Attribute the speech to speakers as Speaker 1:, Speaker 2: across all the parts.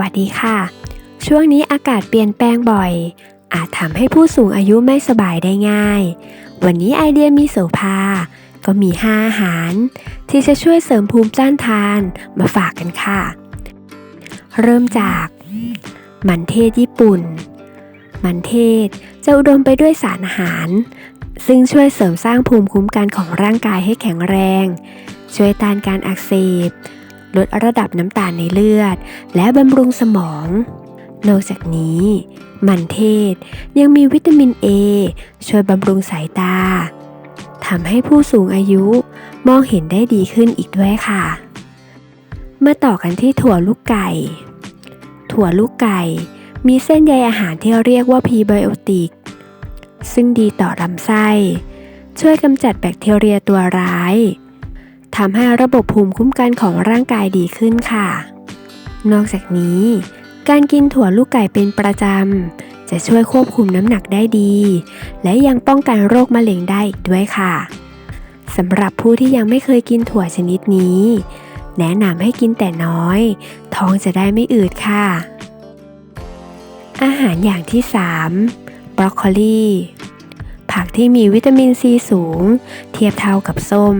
Speaker 1: วัสดีค่ะ ช่วงนี้อากาศเปลี่ยนแปลงบ่อย อาจทำให้ผู้สูงอายุไม่สบายได้ง่าย วันนี้ไอเดียมีโสภา ก็มี 5 อาหาร ที่จะช่วยเสริมภูมิต้านทานมาฝากกันค่ะ เริ่มจากมันเทศญี่ปุ่น มันเทศจะอุดมไปด้วยสารอาหาร ซึ่งช่วยเสริมสร้างภูมิคุ้มกันของร่างกายให้แข็งแรง ช่วยต้านการอักเสบ ลดระดับน้ำตาลในเลือด และบำรุงสมอง นอกจากนี้ มันเทศยังมีวิตามิน A ช่วยบำรุงสายตาทำให้ผู้สูงอายุมองเห็นได้ดีขึ้นอีกด้วยค่ะ มาต่อกันที่ถั่วลูกไก่ ถั่วลูกไก่มีเส้นใยอาหารที่เรียกว่าพรีไบโอติก ซึ่งดีต่อลำไส้ ช่วยกำจัดแบคทีเรียตัวร้าย ทำให้ระบบภูมิคุ้มกันของร่างกายดีขึ้นค่ะ นอกจากนี้ การกินถั่วลูกไก่เป็นประจำ จะช่วยควบคุมน้ำหนักได้ดี และยังป้องกันโรคมะเร็งได้อีกด้วยค่ะสำหรับผู้ที่ยังไม่เคยกินถั่วชนิดนี้ แนะนำให้กินแต่น้อย ท้องจะได้ไม่อืดค่ะ อาหารอย่างที่ 3 บรอกโคลีผักที่มีวิตามินซีสูง เทียบเท่ากับส้ม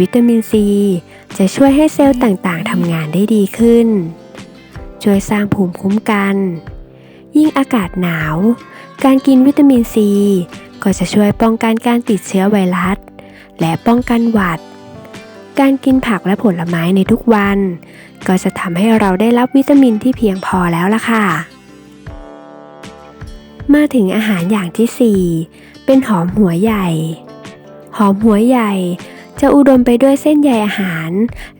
Speaker 1: วิตามินซี จะช่วยให้เซลล์ต่างๆทำงานได้ดีขึ้น ช่วยสร้างภูมิคุ้มกัน ยิ่งอากาศหนาว การกินวิตามินซี ก็จะช่วยป้องกันการติดเชื้อไวรัส และป้องกันหวัด การกินผักและผลไม้ในทุกวัน ก็จะทำให้เราได้รับวิตามินที่เพียงพอแล้วล่ะค่ะ มาถึงอาหารอย่างที่ 4 เป็นหอมหัวใหญ่ หอมหัวใหญ่ จะอุดมไปด้วยเส้นใยอาหาร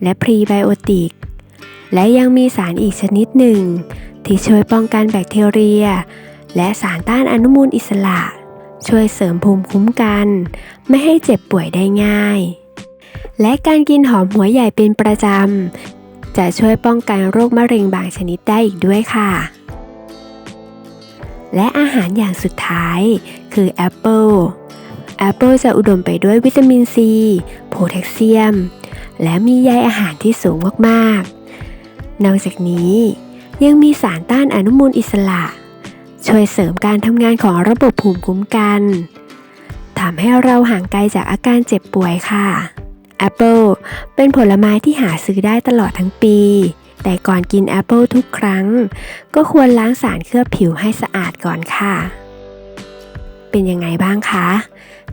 Speaker 1: และพรีไบโอติก และยังมีสารอีกชนิดหนึ่ง ที่ช่วยป้องกันแบคทีเรีย และสารต้านอนุมูลอิสระ ช่วยเสริมภูมิคุ้มกัน ไม่ให้เจ็บป่วยได้ง่าย และการกินหอมหัวใหญ่เป็นประจำ จะช่วยป้องกันโรคมะเร็งบางชนิดได้อีกด้วยค่ะและอาหารอย่างสุดท้ายคือแอปเปิล แอปเปิลจะอุดมไปด้วยวิตามินซี โพแทสเซียม และมีใยอาหารที่สูงมากๆ นอกจากนี้ยังมีสารต้านอนุมูลอิสระ ช่วยเสริมการทำงานของระบบภูมิคุ้มกันทำให้เราห่างไกลจากอาการเจ็บป่วยค่ะ แอปเปิลเป็นผลไม้ที่หาซื้อได้ตลอดทั้งปี แต่ก่อนกินแอปเปิลทุกครั้ง ก็ควรล้างสารเคลือบผิวให้สะอาดก่อนค่ะ เป็นยังไงบ้างคะ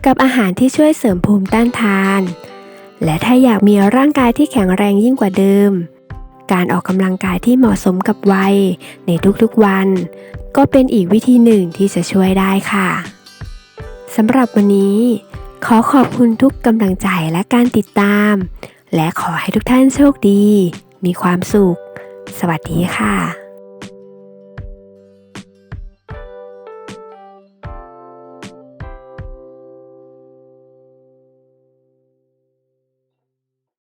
Speaker 1: กับอาหารที่ช่วยเสริมภูมิต้านทาน และถ้าอยากมีร่างกายที่แข็งแรงยิ่งกว่าเดิม การออกกำลังกายที่เหมาะสมกับวัย ในทุกๆวัน ก็เป็นอีกวิธีหนึ่งที่จะช่วยได้ค่ะสำหรับวันนี้ ขอขอบคุณทุกกำลังใจและการติดตาม และขอให้ทุกท่านโชคดี มีความสุข สวัสดีค่ะ